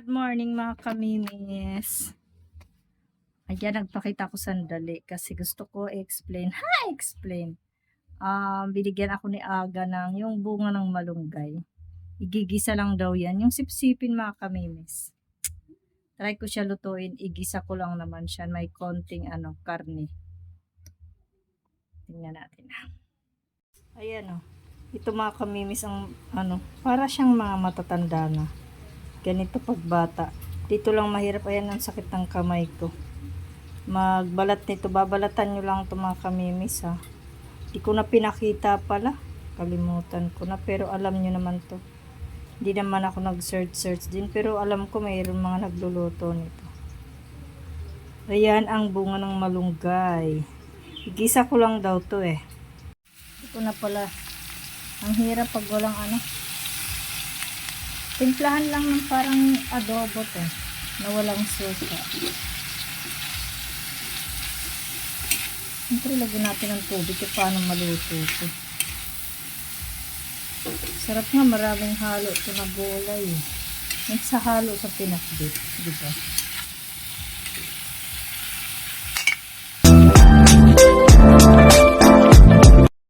Good morning mga kamimis. Ayan, nagpakita ko sandali kasi gusto ko i-explain. Ha, explain. Um, binigyan ako ni Aga ng yung bunga ng malunggay. Igigisa lang daw yan. Yung sipsipin mga kamimis. Try ko siya lutuin. Igisa ko lang naman siya. May konting ano, karne. Tingnan natin. Ayan o. Ito mga kamimis ang ano, para siyang mga matatanda na. Ganito pag bata. Dito lang mahirap. Ayan ang sakit ng kamay ko. Magbalat nito. Babalatan nyo lang ito mga kamimis ha. Di ko na pinakita pala. Kalimutan ko na. Pero alam nyo naman to. Hindi naman ako nag-search-search din. Pero alam ko mayroon mga nagluluto nito. Ayan ang bunga ng malunggay. Igisa ko lang daw to eh. Hindi ko na pala. Ang hirap pag walang ano. Timplahan lang ng parang adobo to. Na walang suka. Siyempre, lagyan natin ng tubig kung paano maluto ito. Sarap nga, maraming halo ito na gulay. eh. Yung sa halo sa pinakbit, di ba?